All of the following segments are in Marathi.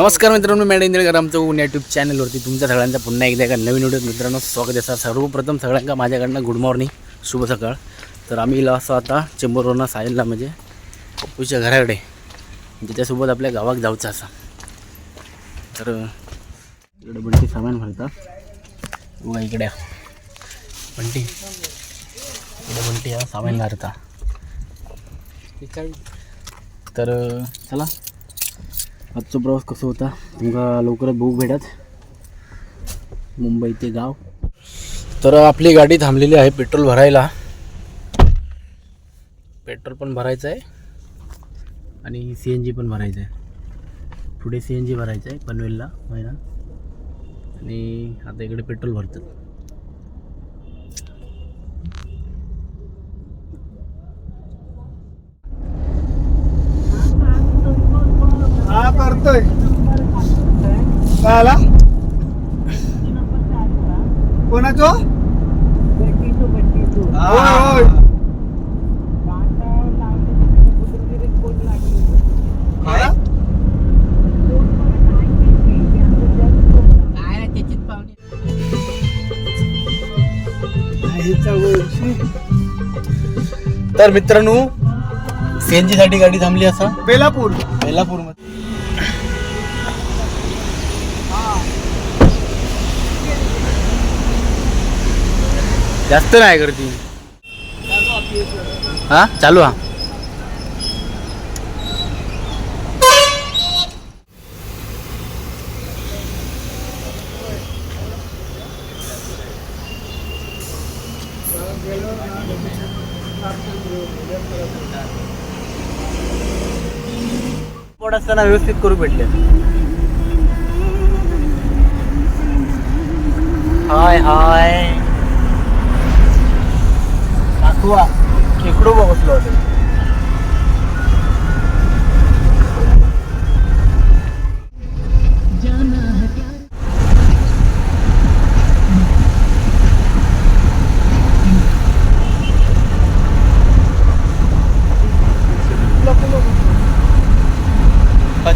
नमस्कार मित्रांनो मॅड इंदिरकर आमचं ऊन यूट्यूब चॅनलवरती तुमच्या सगळ्यांचा पुन्हा एकदा एका नवीन व्हिडिओत मित्रांनो स्वागत आहे. सर सर्वप्रथम सगळ्यांना माझ्याकडनं गुड मॉर्निंग शुभ सकाळ. तर आम्ही इला असं आता चेंबूरवरनं सायनला म्हणजे पप्पूच्या घराकडे. म्हणजे ज्याच्यासोबत आपल्या गावात जाऊचं असा. तर इकडे बंटी सामान भरतात बघा इकडे. बंटी. इकडे बंटी सामान भरता तर चला. आजचा प्रवास कसा होता? तुमका लवकरच बघू भेटत. मुंबई ते गाव. तर आपली गाडी थांबलेली आहे पेट्रोल भरायला. पेट्रोल पण भरायचं आहे. आणि सी एन जी पण भरायचं आहे. पुढे सी एन जी भरायचं आहे पनवेलला महिना. आणि आता इकडे पेट्रोल भरतात. हा करतोय. काय आला कोणाचो होय होय. तर मित्रांनो सी एन जीसाठी गाडी थांबली असा. बेलापूर. बेलापूरमध्ये. जास्त नाही करती हा? चालू हा. असताना व्यवस्थित करू भेटले. हाय हाय. दाखवा खेकडो बसलो होतो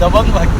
दबंग भाई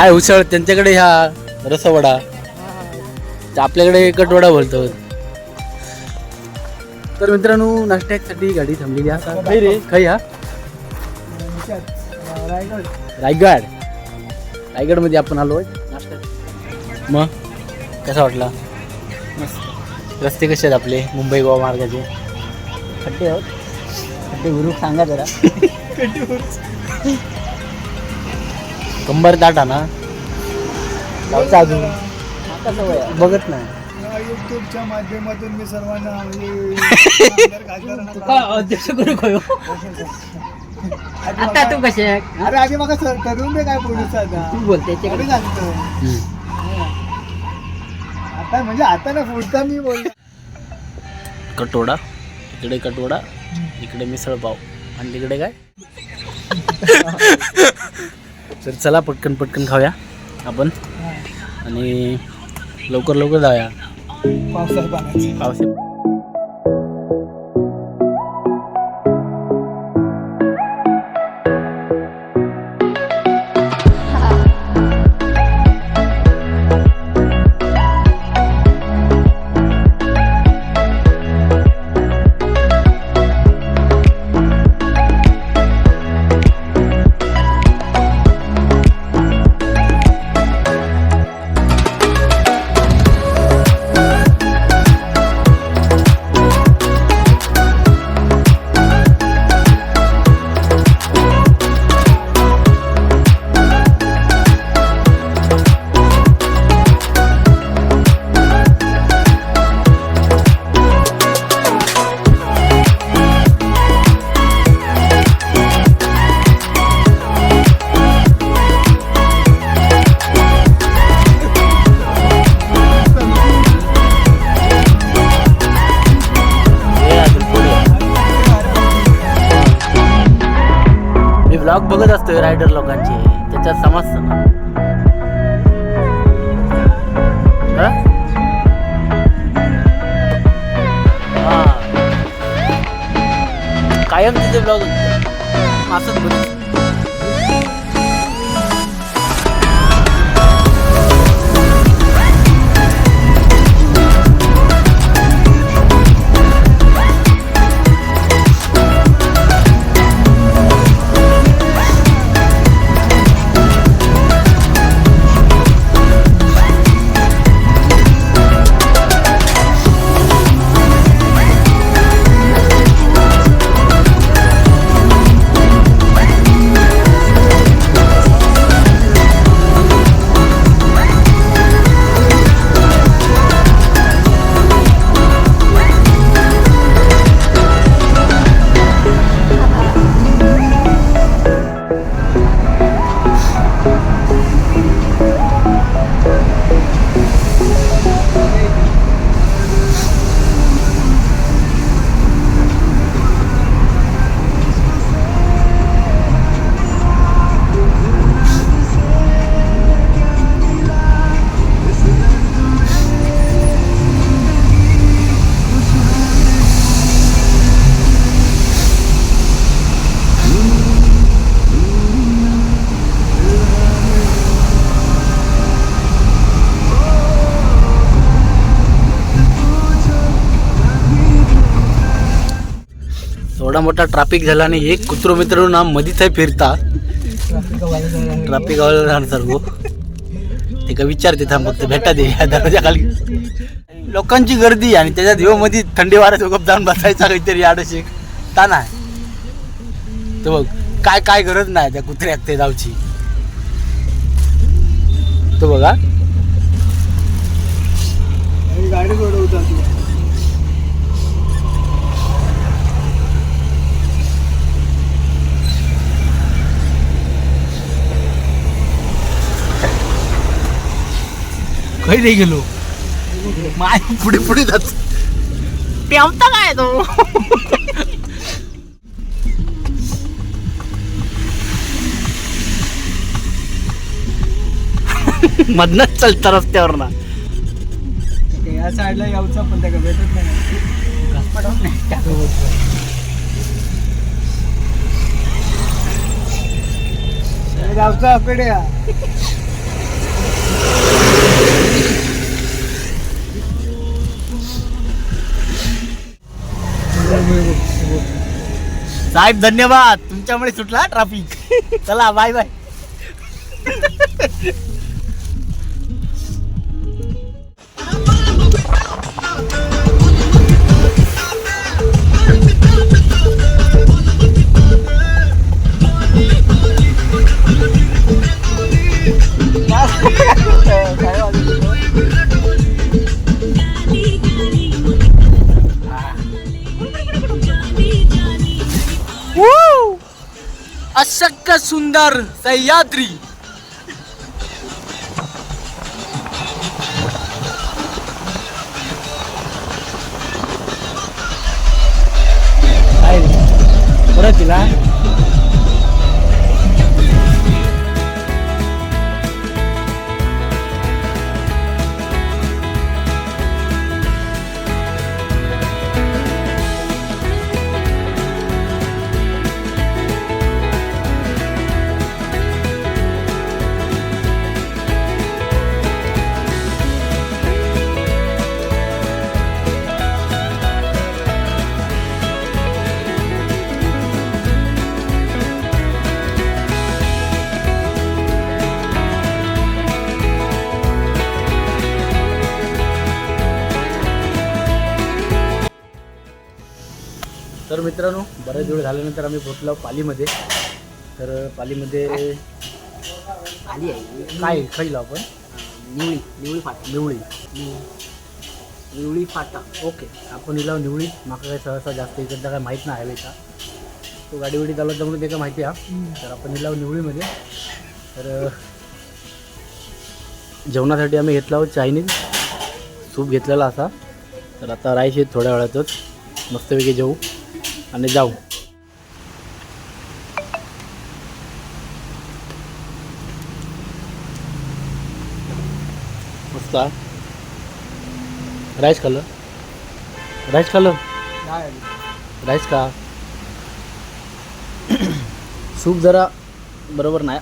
काय उसळ त्यांच्याकडे ह्या रसवडा. आपल्याकडे कटवडा बोलतो. तर मित्रांनो नाश्त्यासाठी गाडी थांबलेली आहे काय रे. काय हा. रायगड. रायगड रायगडमध्ये आपण आलो नाश्ता. मग? कसा वाटला? रस्ते कसे आहेत आपले? मुंबई गोवा मार्गाचे? खड्डे आहोत. खड्डे गुरु सांगा जरा. कंबर दाटा ना. जाऊचा अजून. बघत नाही. युट्यूबच्या माध्यमातून मी सर्वांना म्हणजे अध्यक्ष करू आधी आता तू कसे आहे? अरे आधी मग ठरवून दे काय आता. तू बोलते कोणी सांगतो. आता म्हणजे आता ना पुढचा मी बोल कटोडा. इकडे कटोडा इकडे मिसळ पाव आणि तिकडे काय? तर चला पटकन पटकन खाऊया आपण. आणि लवकर लवकर जाऊया. पावसाळी पाण्याची ब्लॉग बघत असतोय रायडर लोकांचे. त्याच्यात समजतं ना हा? कायम तिथे ब्लॉग असंच एवढा मोठा ट्रॅफिक झाला आणि एक कुत्रो मित्र ना मधीच आहे फिरता. ट्रॅफिक राहणार सर्व ते का विचारते थांब फक्त भेटा दे या दरवाजा खाली. लोकांची गर्दी आणि त्याच्यात हो मध्ये थंडी वाऱ्यात गप जाऊन बसायचा काहीतरी आडशी. ता आहे तो बघ काय काय गरज नाही त्या कुत्र्यात ते जाऊची. तो बघा. गाडी काही नाही गेलो. माय पुढे पुढे जात. पेमता काय तो? मधनच चालता रस्त्यावर ना. या साईडला यावचा पण त्या भेटत नाही. गावचा आकडे साहेब धन्यवाद. तुमच्यामुळे सुटला ट्रॅफिक चला बाय बाय अशक्य सुंदर सह्याद्री. परत तिला? तर मित्रांनो बऱ्याच वेळ झाल्यानंतर आम्ही पोचलो पालीमध्ये. तर पालीमध्ये आली आहे. काय खाईल आपण? निवळी निवळी फाटा. निवळी. निवळी फाटा. ओके. आपण हिला निवळी. माका काय सहसा जास्त इकडचा काय माहीत नाही हवेचा तो गाडी वडी चालवत म्हणून ते काय माहिती आहे तर आपण हिला निवळीमध्ये. तर जेवणासाठी आम्ही घेतला आहोत चायनीज. सूप घेतलेला असा. तर आता राईस येत थोड्या वेळातच. मस्तपैकी जेवू. आणि जाऊ. मस्त राईस खाल्लं? राईस खाल्लं? राईस का सूप जरा बरोबर नाही.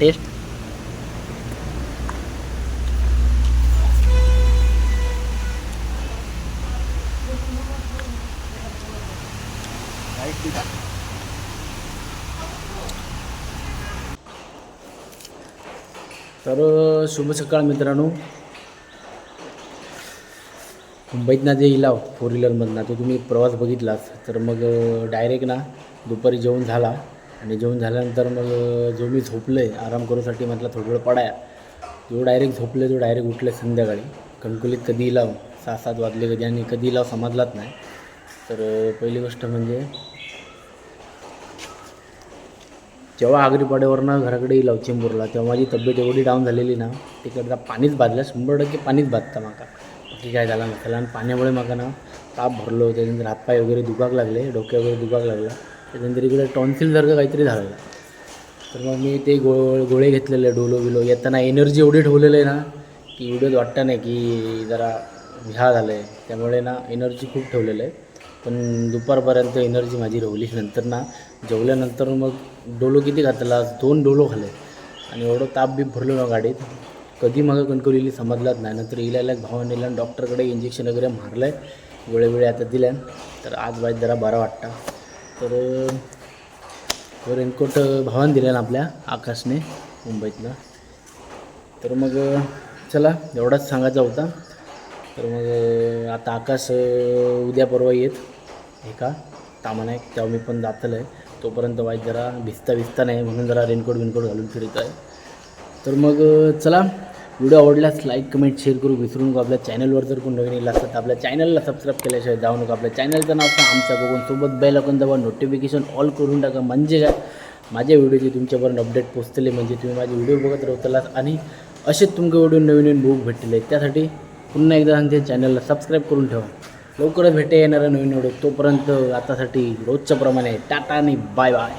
टेस्ट तर शुभ सकाळ मित्रांनो. मुंबईतनं जे इलाव फोर व्हीलरमधनं तो तुम्ही प्रवास बघितलाच तर मग डायरेक्ट ना दुपारी जेवण झाला. आणि जेवण झाल्यानंतर मग जो मी झोपलो आहे आराम करूसाठी म्हटलं थोडं वेळ पडाया. जो डायरेक्ट झोपले जो डायरेक्ट उठलं संध्याकाळी. कणकुलीत कधी इलाव सहा सात वाजले कधी? आणि कधी इलाव समजलाच नाही. तर पहिली गोष्ट म्हणजे जेव्हा आगरीपाड्यावरनं घराकडे येईल चेंबूरला तेव्हा माझी तब्येत एवढी डाऊन झालेली ना तिकडचा पाणीच बाजलं शंभर टक्के पाणीच बाजता माका. बाकी काय झालं नसलं आणि पाण्यामुळे माका ना ताप भरलो त्याच्यानंतर हातपाय वगैरे दुखाक लागले डोक्या वगैरे दुखाक लागला त्याच्यानंतर इकडे टॉन्सिलसारखं काहीतरी झालं. तर मग मी ते गो गोळे घेतलेले डोलो बिलो येताना एनर्जी एवढी ठेवलेलं आहे ना की एवढंच वाटतं नाही की जरा ह्या झालं आहे त्यामुळे ना एनर्जी खूप ठेवलेलं आहे. पण दुपारपर्यंत एनर्जी माझी रवली. नंतर ना जेवल्यानंतर मग डोलो किती घातला? दोन डोलो खाले आणि एवढं ताप बी भरलो ना गाडीत. कधी मग कणकवलेली समजलाच नाही. नंतर इलायला भावाने नेला डॉक्टरकडे इंजेक्शन वगैरे मारलं आहे वेळोवेळी आता दिल्या. तर आज बाईत जरा बरा वाटतं. तर रेनकोट भावाने दिल्या ना आपल्या आकाशने मुंबईतनं. तर मग चला एवढाच सांगायचा होता. तर मग आता आकाश उद्या परवा येत. एका का? कामा नाही तेव्हा मी पण जातलं आहे तोपर्यंत वाईट जरा भिजता भिजता नाही म्हणून जरा रेनकोट विनकोट घालून फिरत आहे तर मग चला व्हिडिओ आवडल्यास लाईक कमेंट शेअर करू. विसरू नका आपल्या चॅनलवर जर कोण नवीन येईल तर आपल्या चॅनलला सबस्क्राईब केल्याशिवाय जाऊ नका. आपल्या चॅनलचं नाव सांग आमच्या बघून. सोबत बेल ऐकून दाबा नोटिफिकेशन ऑल करून टाका. म्हणजे काय? माझ्या व्हिडिओची तुमच्यापर्यंत अपडेट पोचतले म्हणजे तुम्ही माझे व्हिडिओ बघत राहतलात आणि असेच तुमचे व्हिडिओ नवीन नवीन बुक भेटले. त्यासाठी पुन्हा एकदा सांगते चॅनलला सबस्क्राईब करून ठेवा. लवकरच भेटे येणारा नवीन व्हिडिओ तोपर्यंत आतासाठी रोजच्याप्रमाणे टाटा आणि बाय बाय